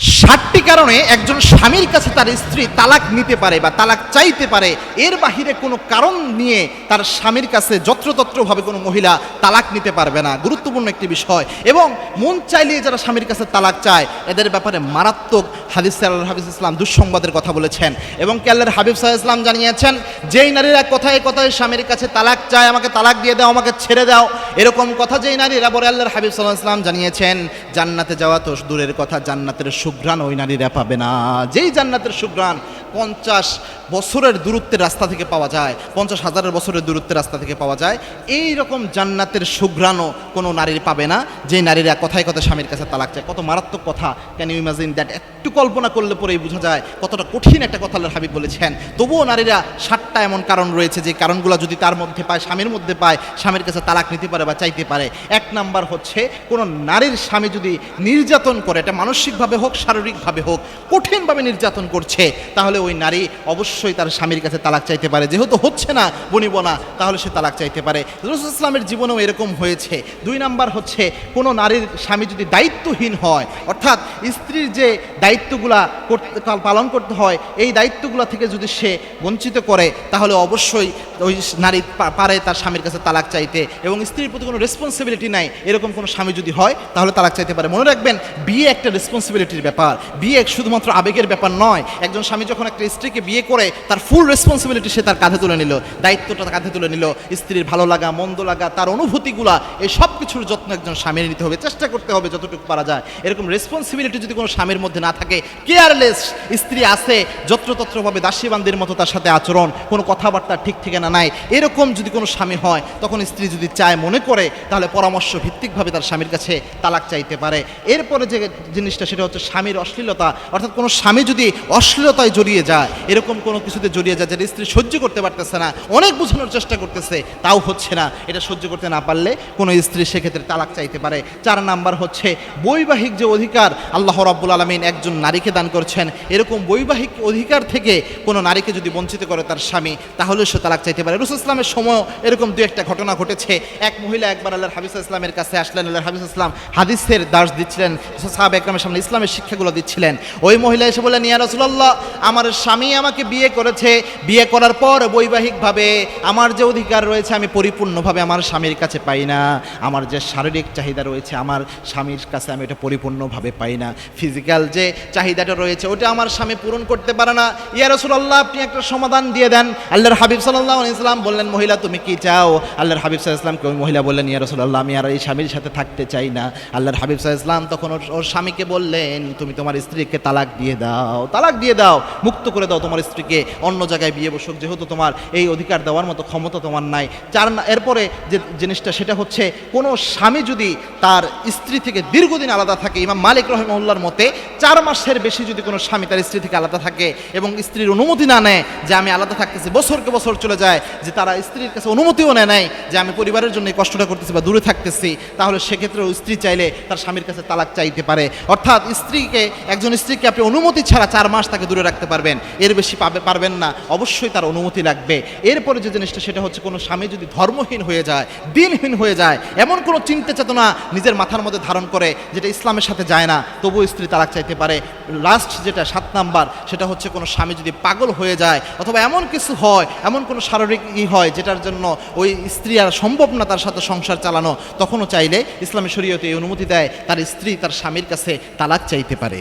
shut ষাটটি কারণে একজন স্বামীর কাছে তার স্ত্রী তালাক নিতে পারে বা তালাক চাইতে পারে, এর বাহিরে কোনো কারণ নিয়ে তার স্বামীর কাছে যত্রতত্রভাবে কোনো মহিলা তালাক নিতে পারবে না। গুরুত্বপূর্ণ একটি বিষয়। এবং মন চাইলে যারা স্বামীর কাছে তালাক চায়, এদের ব্যাপারে মারাত্মক হাদিস আল্লাহ হাফিজ ইসলাম দুঃসংবাদের কথা বলেছেন। এবং কেল্লার হাবিব সাহা ইসলাম জানিয়েছেন, যেই নারীরা কথায় কথায় স্বামীর কাছে তালাক চায়, আমাকে তালাক দিয়ে দাও, আমাকে ছেড়ে দাও। এরকম কথা যেই নারীরা বলে আল্লাহর হাবিব সাল্লাহ ইসলাম জানিয়েছেন, জান্নাতে যাওয়া তো দূরের কথা, জান্নাতের সুঘ্রাণ ওই নারীরা পাবে না। যেই জান্নাতের সুঘ্রাণ পঞ্চাশ বছরের দূরত্বের রাস্তা থেকে পাওয়া যায়, পঞ্চাশ হাজারের বছরের দূরত্বের রাস্তা থেকে পাওয়া যায়। এই রকম জান্নাতের সুঘ্রাণও কোনো নারীর পাবে না যে নারীরা কথায় কথায় স্বামীর কাছে তালাক চায়। কত মারাত্মক কথা। ক্যান ইউ ইমাজিন দ্যাট একটু কল্পনা করলে পরেই বোঝা যায়, কতটা কঠিন একটা কথা আল্লাহর হাবিব বলেছেন। তবুও নারীরা সাতটা এমন কারণ রয়েছে যে কারণগুলো যদি তার মধ্যে পায়, স্বামীর মধ্যে পায়, স্বামীর কাছে তালাক নিতে পারে বা চাইতে পারে। এক নাম্বার হচ্ছে, কোনো নারীর স্বামী যদি নির্যাতন করে, এটা মানসিকভাবে হোক, শারীরিকভাবে হোক, কঠিনভাবে নির্যাতন করছে, তাহলে ওই নারী অবশ্যই তার স্বামীর কাছে তালাক চাইতে পারে। যেহেতু হচ্ছে না বনিব না তাহলে সে তালাক চাইতে পারে। রসুল ইসলামের জীবনেও এরকম হয়েছে। দুই নাম্বার হচ্ছে, কোনো নারীর স্বামী যদি দায়িত্বহীন হয়, অর্থাৎ স্ত্রীর যে দায়িত্বগুলা করতে পালন করতে হয়, এই দায়িত্বগুলো থেকে যদি সে বঞ্চিত করে, তাহলে অবশ্যই ওই নারী পারে তার স্বামীর কাছে তালাক চাইতে। এবং স্ত্রীর প্রতি কোনো রেসপন্সিবিলিটি নাই। এরকম কোনো স্বামী যদি হয়, তাহলে তালাক চাইতে পারে। মনে রাখবেন, বিয়ে একটা রেসপন্সিবিলিটির ব্যাপার। বিয়ে শুধুমাত্র আবেগের ব্যাপার নয়। একজন স্বামী যখন একটা স্ত্রীকে বিয়ে করে তার ফুল রেসপন্সিবিলিটি সে তার কাঁধে তুলে নিল, দায়িত্বটা তার কাঁধে তুলে নিল, স্ত্রীর ভালো লাগা, মন্দ লাগা, তার অনুভূতিগুলা, এই সব কিছুর যত্ন একজন স্বামীর নিতে হবে, চেষ্টা করতে হবে যতটুকু পারা যায়। এরকম রেসপন্সিবিলিটি যদি কোনো স্বামীর মধ্যে না থাকে কেয়ারলেস স্ত্রী আছে, যত্রতত্রভাবে দাসীবান্দির মতো তার সাথে আচরণ, কোনো কথাবার্তা ঠিক ঠিকানা নাই, এরকম যদি কোনো স্বামী হয়, তখন স্ত্রী যদি চায় মনে করে, তাহলে পরামর্শ ভিত্তিকভাবে তার স্বামীর কাছে তালাক চাইতে পারে। এরপরে যে জিনিসটা, সেটা হচ্ছে স্বামীর অশ্লীলতা, অর্থাৎ কোনো স্বামী যদি অশ্লীলতায় জড়িয়ে যায়, এরকম কোনো কিছুতে জড়িয়ে যায় যেটা স্ত্রী সহ্য করতে পারতেছে না, অনেক বোঝানোর চেষ্টা করতেছে, তাও হচ্ছে না। এটা সহ্য করতে না পারলে কোনো স্ত্রী সেক্ষেত্রে তালাক চাইতে পারে। চার নাম্বার হচ্ছে বৈবাহিক যে অধিকার আল্লাহ রাব্বুল আলমিন একজন নারীকে দান করছেন, এরকম বৈবাহিক অধিকার থেকে কোনো নারীকে যদি বঞ্চিত করে তার স্বামী, তাহলে সে তালাক চাইতে পারে। রুসুল ইসলামের সময় এরকম দু একটা ঘটনা ঘটেছে। এক মহিলা একবার আল্লাহর হাবিজ ইসলামের কাছে আসলেন, আল্লাহর হাবিজ ইসলাম হাদিসের দাস দিচ্ছিলেন সাহাব একরামের সামনে ইসলামের শিক্ষাগুলো দিচ্ছিলেন। ওই মহিলা এসে বললেন, ইয়া রসুল্লাহ আমার স্বামী আমাকে বিয়ে করেছে। বিয়ে করার পর বৈবাহিকভাবে আমার যে অধিকার রয়েছে, আমি পরিপূর্ণভাবে আমার স্বামীর কাছে পাই না। আমার যে শারীরিক চাহিদা রয়েছে, আমার স্বামীর কাছে আমি এটা পরিপূর্ণভাবে পাই না। ফিজিক্যাল যে চাহিদাটা রয়েছে, ওটা আমার স্বামী পূরণ করতে পারে না। ইয়া রসুল্লাহ আপনি একটা সমাধান দিয়ে দেন। আল্লাহর হাবিব সাল্লাহ ইসলাম বললেন, মহিলা, তুমি কি চাও? আল্লাহর হাবিব সাল্লাহ ইসলামকে ওই মহিলা বললেন, ইয়া রসুল্লাহ আমি আর এই স্বামীর সাথে থাকতে চাই না। আল্লাহর হাবিব সাল্লাহ ইসলাম তখন ওর স্বামীকে বললেন, তুমি তোমার স্ত্রীকে তালাক দিয়ে দাও, তালাক দিয়ে দাও, মুক্ত করে দাও তোমার স্ত্রীকে, অন্য জায়গায় বিয়ে বসুক। যেহেতু তোমার এই অধিকার দেওয়ার মতো ক্ষমতা তোমার নাই। চার এরপরে যে জিনিসটা, সেটা হচ্ছে কোনো স্বামী যদি তার স্ত্রী থেকে দীর্ঘদিন আলাদা থাকে, ইমাম মালিক রহমউল্লার মতে, চার মাসের বেশি যদি কোনো স্বামী তার স্ত্রী থেকে আলাদা থাকে এবং স্ত্রীর অনুমতি না নেয় যে আমি আলাদা থাকতেছি, বছরকে বছর চলে যায়, যে তারা স্ত্রীর কাছে অনুমতিও নেয় নাই, যে আমি পরিবারের জন্য এই কষ্টটা করতেছি বা দূরে থাকতেছি, তাহলে সেক্ষেত্রে ওই স্ত্রী চাইলে তার স্বামীর কাছে তালাক চাইতে পারে। অর্থাৎ স্ত্রীকে, একজন স্ত্রীকে আপনি অনুমতি ছাড়া চার মাস তাকে দূরে রাখতে পারবেন, এর বেশি পাবে, পারবেন না, অবশ্যই তার অনুমতি লাগবে। এরপরে যে জিনিসটা, সেটা হচ্ছে কোনো স্বামী যদি ধর্মহীন হয়ে যায়, দিনহীন হয়ে যায়, এমন কোনো চিন্তা চেতনা নিজের মাথার মধ্যে ধারণ করে যেটা ইসলামের সাথে যায় না, তবুও স্ত্রী তালাক চাইতে পারে। লাস্ট যেটা, সাত নাম্বার, সেটা হচ্ছে কোনো স্বামী যদি পাগল হয়ে যায়, অথবা এমন কিছু হয়, এমন কোনো শারীরিক ই হয়, যেটার জন্য ওই স্ত্রী আর সম্ভব না তার সাথে সংসার চালানো, তখনও চাইলে ইসলামী শরীয়তে এই অনুমতি দেয়, তার স্ত্রী তার স্বামীর কাছে তালাক চাইতে পারে।